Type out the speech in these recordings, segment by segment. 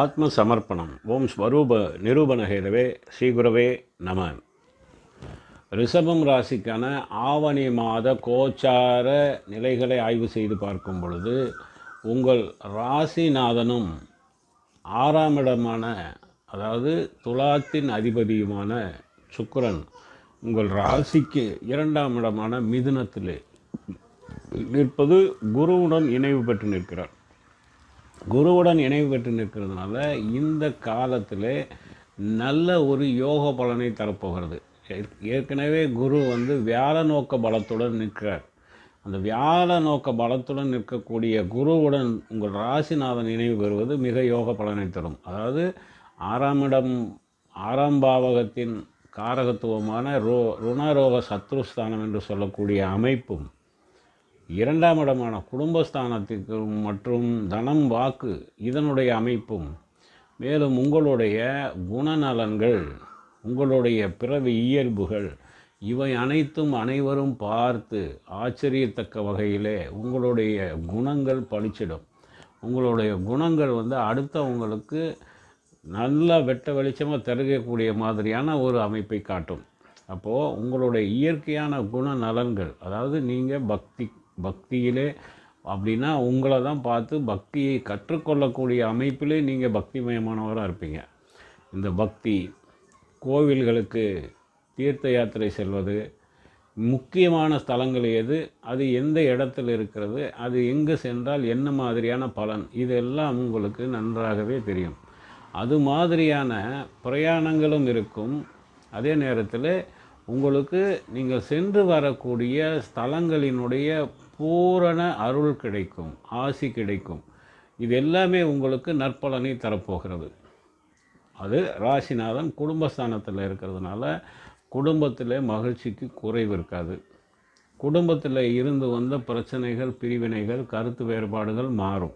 ஆத்ம சமர்ப்பணம் ஓம் ஸ்வரூப நிரூபணகேதவே ஸ்ரீகுரவே நம. ரிஷபம் ராசிக்கான ஆவணி மாத கோச்சார நிலைகளை ஆய்வு செய்து பார்க்கும் பொழுது உங்கள் ராசிநாதனும் ஆறாம் இடமான அதாவது துலாத்தின் அதிபதியுமான சுக்கரன் உங்கள் ராசிக்கு இரண்டாம் இடமான மிதுனத்தில் நிற்பது குருவுடன் இணைவு பெற்று நிற்கிறார். குருவுடன் இணைவு பெற்று நிற்கிறதுனால இந்த காலத்தில் நல்ல ஒரு யோக பலனை தரப்போகிறது. ஏற்- ஏற்கனவே குரு வந்து வியாழ நோக்க பலத்துடன் நிற்கிறார். அந்த வியாழ நோக்க பலத்துடன் நிற்கக்கூடிய குருவுடன் உங்கள் ராசிநாதன் இணைவு பெறுவது மிக யோக பலனை தரும். அதாவது ஆறாம் இடம் ஆறாம் பாவகத்தின் காரகத்துவமான ரோ ருணரோக சத்ருஸ்தானம் என்று சொல்லக்கூடிய அமைப்பும் இரண்டாம் இடமான குடும்பஸ்தானத்திற்கு மற்றும் தனம் வாக்கு இதனுடைய அமைப்பும் மேலும் உங்களுடைய குணநலன்கள் உங்களுடைய பிறவி இயல்புகள் இவை அனைத்தும் அனைவரும் பார்த்து ஆச்சரியத்தக்க வகையிலே உங்களுடைய குணங்கள் பளிச்சிடும். உங்களுடைய குணங்கள் வந்து அடுத்தவங்களுக்கு நல்ல வெட்ட வெளிச்சமாக தருகக்கூடிய மாதிரியான ஒரு அமைப்பை காட்டும். அப்போது உங்களுடைய இயற்கையான குண நலன்கள் அதாவது நீங்கள் பக்தி பக்தியிலே அப்படின்னா உங்களை தான் பார்த்து பக்தியை கற்றுக்கொள்ளக்கூடிய அமைப்பிலே நீங்கள் பக்திமயமானவராக இருப்பீங்க. இந்த பக்தி கோவில்களுக்கு தீர்த்த யாத்திரை செல்வது முக்கியமான ஸ்தலங்கள் எது அது எந்த இடத்துல இருக்கிறது அது எங்கே சென்றால் என்ன மாதிரியான பலன் இதெல்லாம் உங்களுக்கு நன்றாகவே தெரியும். அது மாதிரியான பிரயாணங்களும் இருக்கும். அதே நேரத்தில் உங்களுக்கு நீங்கள் சென்று வரக்கூடிய ஸ்தலங்களினுடைய பூரண அருள் கிடைக்கும் ஆசி கிடைக்கும். இது எல்லாமே உங்களுக்கு நற்பலனை தரப்போகிறது. அது ராசிநாதன் குடும்பஸ்தானத்தில் இருக்கிறதுனால குடும்பத்தில் மகிழ்ச்சிக்கு குறைவு இருக்காது. குடும்பத்தில் இருந்து வந்த பிரச்சனைகள் பிரிவினைகள் கருத்து வேறுபாடுகள் மாறும்.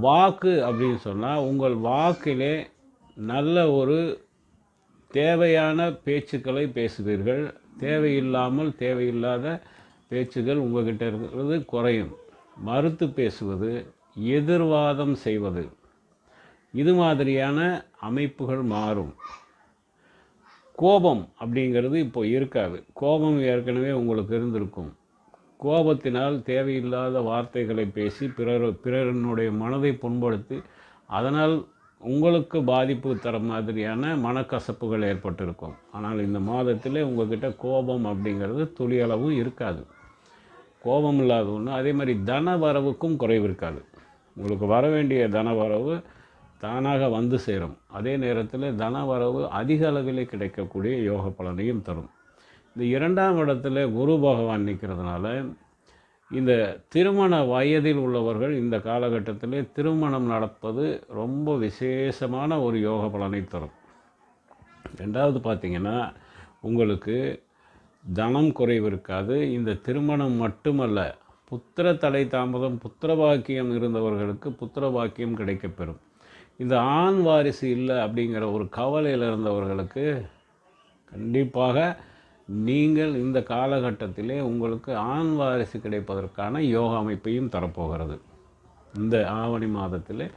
வாக்கு அப்படின்னு சொன்னால் உங்கள் வாக்கிலே நல்ல ஒரு தேவையான பேச்சுக்களை பேசுவீர்கள். தேவையில்லாமல் தேவையில்லாத பேச்சுகள் உங்கள்கிட்ட இருக்கிறது குறையும். மறுத்து பேசுவது எதிர்வாதம் செய்வது. இது மாதிரியான அமைப்புகள் மாறும். கோபம் அப்படிங்கிறது இப்போ இருக்காது. கோபம் ஏற்கனவே உங்களுக்கு இருந்திருக்கும். கோபத்தினால் தேவையில்லாத வார்த்தைகளை பேசி பிறர் பிறரினுடைய மனதை புண்படுத்தி அதனால் உங்களுக்கு பாதிப்பு தர மாதிரியான மனக்கசப்புகள் ஏற்பட்டிருக்கும். ஆனால் இந்த மாதத்திலே உங்கள்கிட்ட கோபம் அப்படிங்கிறது துளியளவும் இருக்காது. கோபம் இல்லாத ஒன்று அதே மாதிரி தன வரவுக்கும் குறைவு இருக்காது. உங்களுக்கு வர வேண்டிய தன வரவு தானாக வந்து சேரும். அதே நேரத்தில் தன வரவு அதிக அளவில் கிடைக்கக்கூடிய யோக பலனையும் தரும். இந்த இரண்டாம் இடத்துல குரு பகவான் நிற்கிறதுனால இந்த திருமண வயதில் உள்ளவர்கள் இந்த காலகட்டத்திலே திருமணம் நடப்பது ரொம்ப விசேஷமான ஒரு யோக பலனை தரும். ரெண்டாவது பார்த்தீங்கன்னா உங்களுக்கு தனம் குறைவு இருக்காது. இந்த திருமணம் மட்டுமல்ல புத்திர தலை தாமதம் புத்திர பாக்கியம் இருந்தவர்களுக்கு புத்திர பாக்கியம் கிடைக்கப்பெறும். இந்த ஆண் வாரிசு இல்லை அப்படிங்கிற ஒரு கவலையில் இருந்தவர்களுக்கு கண்டிப்பாக நீங்கள் இந்த காலகட்டத்திலே உங்களுக்கு ஆண் வாரிசு கிடைப்பதற்கான யோக அமைப்பையும் தரப்போகிறது. இந்த ஆவணி மாதத்தில்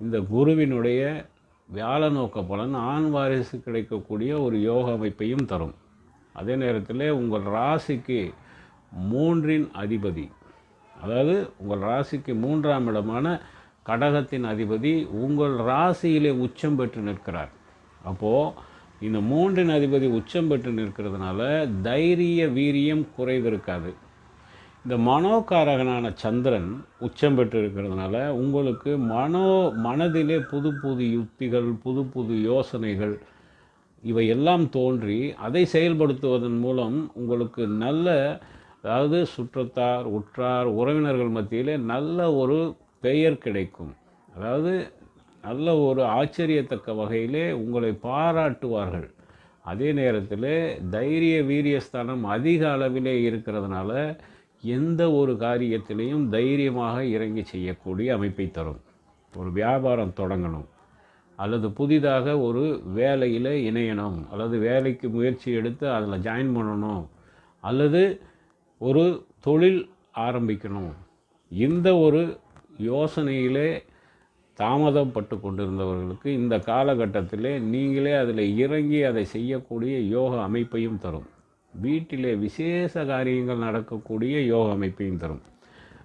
இந்த குருவினுடைய வியாழ நோக்க பலன் ஆண் வாரிசு கிடைக்கக்கூடிய ஒரு யோக அமைப்பையும் தரும். அதே நேரத்தில் உங்கள் ராசிக்கு மூன்றின் அதிபதி. அதாவது உங்கள் ராசிக்கு மூன்றாம் இடமான கடகத்தின் அதிபதி உங்கள் ராசியிலே உச்சம் பெற்று நிற்கிறார். அப்போது இந்த மூன்றின் அதிபதி உச்சம் பெற்று நிற்கிறதுனால தைரிய வீரியம் குறைந்திருக்காது. இந்த மனோகாரகனான சந்திரன் உச்சம் பெற்று இருக்கிறதுனால உங்களுக்கு மனோ மனதிலே புது புது யுக்திகள் புது புது யோசனைகள் இவை எல்லாம் தோன்றி அதை செயல்படுத்துவதன் மூலம் உங்களுக்கு நல்ல அதாவது சுற்றத்தார் உற்றார் உறவினர்கள் மத்தியிலே நல்ல ஒரு பெயர் கிடைக்கும். அதாவது நல்ல ஒரு ஆச்சரியத்தக்க வகையிலே உங்களை பாராட்டுவார்கள். அதே நேரத்தில் தைரிய வீரியஸ்தானம் அதிக அளவிலே இருக்கிறதுனால எந்த ஒரு காரியத்திலையும் தைரியமாக இறங்கி செய்யக்கூடிய அமைப்பை தரும். ஒரு வியாபாரம் தொடங்கணும். அல்லது புதிதாக ஒரு வேலையில் இணையணும் அல்லது வேலைக்கு முயற்சி எடுத்து அதில் ஜாயின் பண்ணணும் அல்லது ஒரு தொழில் ஆரம்பிக்கணும். இந்த ஒரு யோசனையிலே தாமதப்பட்டு கொண்டிருந்தவர்களுக்கு இந்த காலகட்டத்திலே நீங்களே அதில் இறங்கி அதை செய்யக்கூடிய யோக அமைப்பையும் தரும். வீட்டிலே விசேஷ காரியங்கள் நடக்கக்கூடிய யோக அமைப்பையும் தரும்.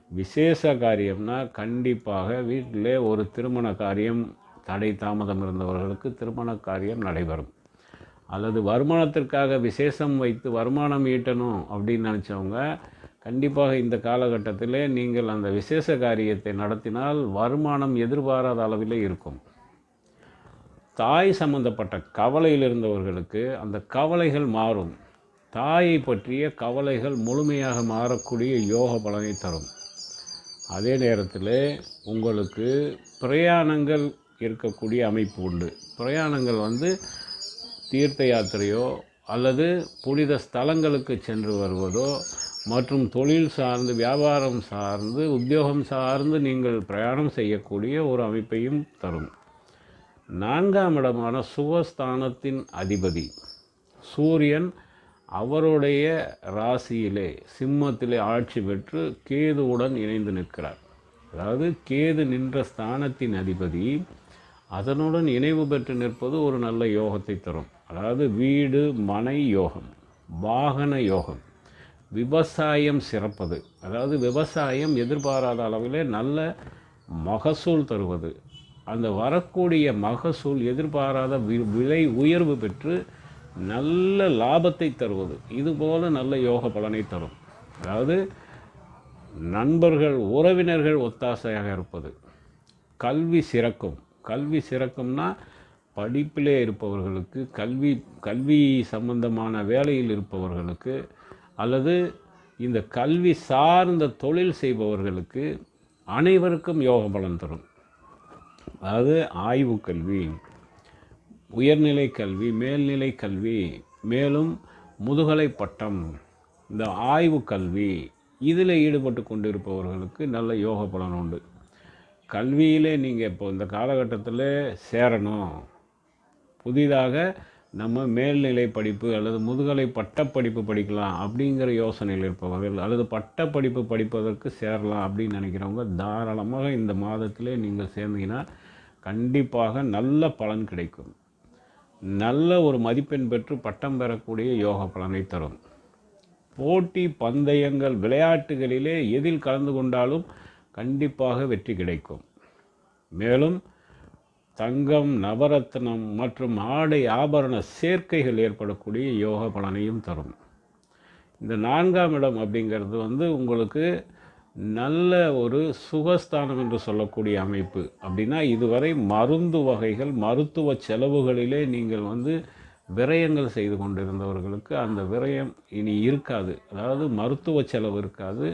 விசேஷ காரியம்னா கண்டிப்பாக வீட்டிலே ஒரு திருமண காரியம் தடை தாமதம் இருந்தவர்களுக்கு திருமண காரியம் நடைபெறும். அல்லது வருமானத்திற்காக விசேஷம் வைத்து வருமானம் ஈட்டணும் அப்படின்னு நினச்சவங்க கண்டிப்பாக இந்த காலகட்டத்தில் நீங்கள் அந்த விசேஷ காரியத்தை நடத்தினால் வருமானம் எதிர்பாராத அளவில் இருக்கும். தாய் சம்பந்தப்பட்ட கவலையில் இருந்தவர்களுக்கு அந்த கவலைகள் மாறும். தாயை பற்றிய கவலைகள் முழுமையாக மாறக்கூடிய யோக பலனை தரும். அதே நேரத்தில் உங்களுக்கு பிரயாணங்கள் இருக்கக்கூடிய அமைப்பு உண்டு. பிரயாணங்கள் வந்து தீர்த்த யாத்திரையோ அல்லது புனித ஸ்தலங்களுக்கு சென்று வருவதோ மற்றும் தொழில் சார்ந்து வியாபாரம் சார்ந்து உத்தியோகம் சார்ந்து நீங்கள் பிரயாணம் செய்யக்கூடிய ஒரு அமைப்பையும் தரும். நான்காம் இடமான சுகஸ்தானத்தின் அதிபதி சூரியன் அவருடைய ராசியிலே சிம்மத்திலே ஆட்சி பெற்று கேதுவுடன் இணைந்து நிற்கிறார். அதாவது கேது நின்ற ஸ்தானத்தின் அதிபதி அதனுடன் இணைவு பெற்று நிற்பது ஒரு நல்ல யோகத்தை தரும். அதாவது வீடு மனை யோகம். வாகன யோகம். விவசாயம் சிறப்பது. அதாவது விவசாயம் எதிர்பாராத அளவிலே நல்ல மகசூல் தருவது. அந்த வரக்கூடிய மகசூல் எதிர்பாராத வி- விலை உயர்வு பெற்று நல்ல லாபத்தை தருவது. இதுபோல நல்ல யோக பலனை தரும். அதாவது நண்பர்கள் உறவினர்கள் ஒத்தாசையாக இருப்பது. கல்வி சிறக்கும். கல்வி சிறக்கும்னா படிப்பிலே இருப்பவர்களுக்கு கல்வி கல்வி சம்பந்தமான வேலையில் இருப்பவர்களுக்கு அல்லது இந்த கல்வி சார்ந்த தொழில் செய்பவர்களுக்கு அனைவருக்கும் யோக பலன் தரும். அதாவது ஆய்வு கல்வி உயர்நிலை கல்வி மேல்நிலை கல்வி மேலும் முதுகலை பட்டம் இந்த ஆய்வு கல்வி இதில் ஈடுபட்டு கொண்டிருப்பவர்களுக்கு நல்ல யோக பலன் உண்டு. கல்வியிலே நீங்கள் இப்போ இந்த காலகட்டத்தில் சேரணும். புதிதாக நம்ம மேல்நிலை படிப்பு அல்லது முதுகலை பட்டப்படிப்பு படிக்கலாம் அப்படிங்கிற யோசனையில் இருப்பவர்கள் அல்லது பட்டப்படிப்பு படிப்பதற்கு சேரலாம் அப்படின்னு நினைக்கிறவங்க தாராளமாக இந்த மாதத்திலே நீங்கள் சேர்ந்தீங்கன்னா கண்டிப்பாக நல்ல பலன் கிடைக்கும். நல்ல ஒரு மதிப்பெண் பெற்று பட்டம் பெறக்கூடிய யோக பலனை தரும். போட்டி பந்தயங்கள் விளையாட்டுகளிலே எதில் கலந்து கொண்டாலும் கண்டிப்பாக வெற்றி கிடைக்கும். மேலும் தங்கம் நவரத்னம் மற்றும் ஆடை ஆபரண சேர்க்கைகள் ஏற்படக்கூடிய யோக பலனையும் தரும். இந்த நான்காம் இடம் அப்படிங்கிறது வந்து உங்களுக்கு நல்ல ஒரு சுகஸ்தானம் என்று சொல்லக்கூடிய அமைப்பு. அப்படின்னா இதுவரை மருந்து வகைகள் மருத்துவ செலவுகளிலே நீங்கள் வந்து விரயங்கள் செய்து கொண்டிருந்தவர்களுக்கு அந்த விரயம் இனி இருக்காது. அதாவது மருத்துவ செலவு இருக்காது.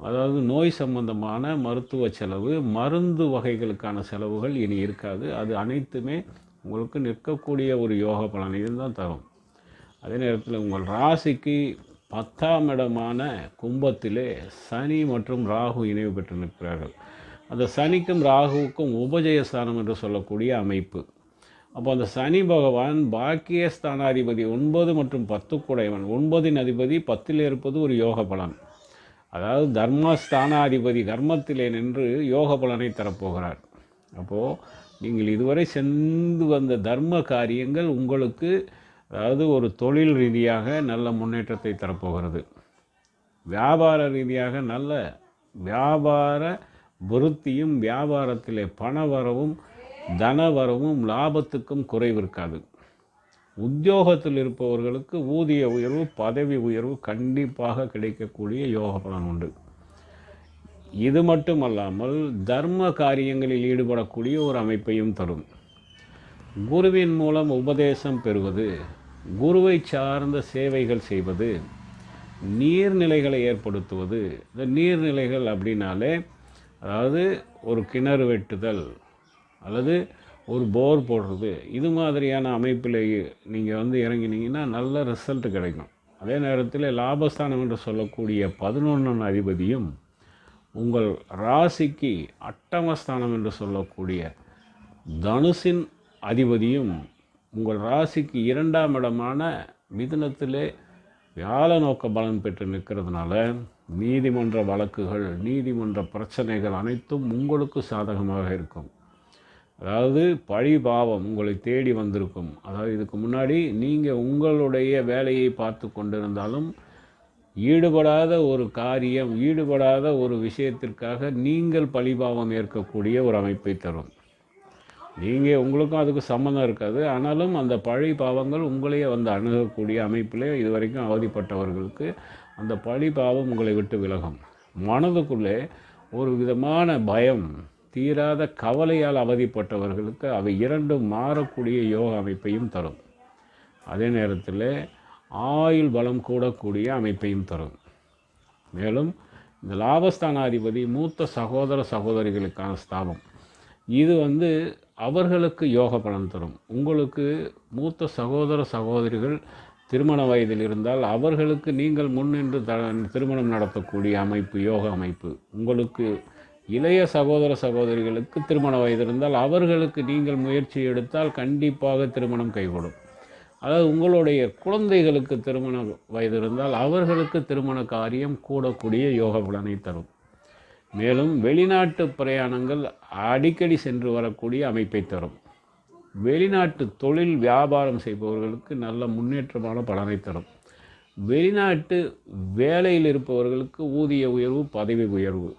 அதாவது நோய் சம்பந்தமான மருத்துவ செலவு மருந்து வகைகளுக்கான செலவுகள் இனி இருக்காது. அது அனைத்துமே உங்களுக்கு நிற்கக்கூடிய ஒரு யோக பலனையும் தான் தரும். அதே நேரத்தில் உங்கள் ராசிக்கு பத்தாம் இடமான கும்பத்திலே சனி மற்றும் ராகு இணைவு பெற்று நிற்கிறார்கள். அந்த சனிக்கும் ராகுவுக்கும் உபஜயஸ்தானம் என்று சொல்லக்கூடிய அமைப்பு. அப்போ அந்த சனி பகவான் பாக்கியஸ்தானாதிபதி ஒன்பது மற்றும் பத்து பத்துக்குடையவன். ஒன்பதின் அதிபதி பத்தில் இருப்பது ஒரு யோக பலன். அதாவது தர்மஸ்தானாதிபதி தர்மத்திலே நின்று யோக பலனை தரப்போகிறார். அப்போது நீங்கள் இதுவரை சென்று வந்த தர்ம காரியங்கள் உங்களுக்கு அதாவது ஒரு தொழில் ரீதியாக நல்ல முன்னேற்றத்தை தரப்போகிறது. வியாபார ரீதியாக நல்ல வியாபார விருத்தியும் வியாபாரத்திலே தன வரவும் லாபத்துக்கும் குறைவு இருக்காது உத்தியோகத்தில் இருப்பவர்களுக்கு ஊதிய உயர்வு பதவி உயர்வு கண்டிப்பாக கிடைக்கக்கூடிய யோக பலன் உண்டு. இது மட்டுமல்லாமல் தர்ம காரியங்களில் ஈடுபடக்கூடிய ஒரு அமைப்பையும் தரும். குருவின் மூலம் உபதேசம் பெறுவது குருவை சார்ந்த சேவைகள் செய்வது நீர்நிலைகளை ஏற்படுத்துவது. இந்த நீர்நிலைகள் அப்படின்னாலே அதாவது ஒரு கிணறு வெட்டுதல் அல்லது ஒரு போர் போடுறது. இது மாதிரியான அமைப்பில் நீங்கள் வந்து இறங்கினீங்கன்னா நல்ல ரிசல்ட் கிடைக்கும். அதே நேரத்தில் லாபஸ்தானம் என்று சொல்லக்கூடிய பதினொன்றாம் அதிபதியும் உங்கள் ராசிக்கு அட்டமஸ்தானம் என்று சொல்லக்கூடிய தனுசின் அதிபதியும் உங்கள் ராசிக்கு இரண்டாம் இடமான மிதுனத்திலே வியாழ நோக்க பலன் பெற்று நிற்கிறதுனால நீதிமன்ற வழக்குகள் நீதிமன்ற பிரச்சனைகள் அனைத்தும் உங்களுக்கு சாதகமாக இருக்கும். அதாவது பழி பாவம் உங்களை தேடி வந்திருக்கும். அதாவது இதுக்கு முன்னாடி நீங்கள் உங்களுடைய வேலையை பார்த்து கொண்டிருந்தாலும் ஈடுபடாத ஒரு காரியம் ஈடுபடாத ஒரு விஷயத்திற்காக நீங்கள் பழிபாவம் ஏற்கக்கூடிய ஒரு அமைப்பை தரும். நீங்கள் உங்களுக்கும் அதுக்கு சம்மந்தம் இருக்காது. ஆனாலும் அந்த பழி பாவங்கள் உங்களையே வந்து அணுகக்கூடிய அமைப்பில் இதுவரைக்கும் அவதிப்பட்டவர்களுக்கு அந்த பழி பாவம் உங்களை விட்டு விலகும். மனதுக்குள்ளே ஒரு விதமான பயம் தீராத கவலையால் அவதிப்பட்டவர்களுக்கு அவை இரண்டும் மாறக்கூடிய யோக அமைப்பையும் தரும். அதே நேரத்தில் ஆயுள் பலம் கூடக்கூடிய அமைப்பையும் தரும். மேலும் இந்த லாபஸ்தானாதிபதி மூத்த சகோதர சகோதரிகளுக்கான ஸ்தாபம். இது வந்து அவர்களுக்கு யோக பலன் தரும். உங்களுக்கு மூத்த சகோதர சகோதரிகள் திருமண வயதில் இருந்தால் அவர்களுக்கு நீங்கள் முன்னின்று த திருமணம் நடத்தக்கூடிய அமைப்பு யோக அமைப்பு. உங்களுக்கு இளைய சகோதர சகோதரிகளுக்கு திருமண வயது இருந்தால் அவர்களுக்கு நீங்கள் முயற்சி எடுத்தால் கண்டிப்பாக திருமணம் கைகூடும். அதாவது உங்களுடைய குழந்தைகளுக்கு திருமண வயது இருந்தால் அவர்களுக்கு திருமண காரியம் கூடக்கூடிய யோக பலனை தரும். மேலும் வெளிநாட்டு பிரயாணங்கள் அடிக்கடி சென்று வரக்கூடிய அமைப்பை தரும். வெளிநாட்டு தொழில் வியாபாரம் செய்பவர்களுக்கு நல்ல முன்னேற்றமான பலனை தரும். வெளிநாட்டு வேலையில் இருப்பவர்களுக்கு ஊதிய உயர்வு பதவி உயர்வு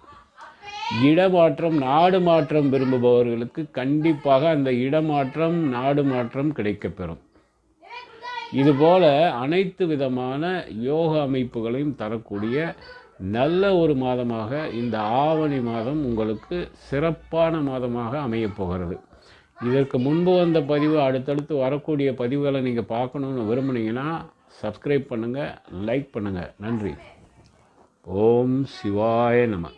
இடமாற்றம் நாடு மாற்றம் விரும்புபவர்களுக்கு கண்டிப்பாக அந்த இடமாற்றம் நாடு மாற்றம் கிடைக்கப்பெறும். இதுபோல் அனைத்து விதமான யோக அமைப்புகளையும் தரக்கூடிய நல்ல ஒரு மாதமாக இந்த ஆவணி மாதம் உங்களுக்கு சிறப்பான மாதமாக அமையப் போகிறது. இதற்கு முன்பு வந்த பதிவு அடுத்தடுத்து வரக்கூடிய பதிவுகளை நீங்கள் பார்க்கணுன்னு விரும்புனீங்கன்னா சப்ஸ்கிரைப் பண்ணுங்கள் லைக் பண்ணுங்கள் நன்றி. ஓம் சிவாய நம.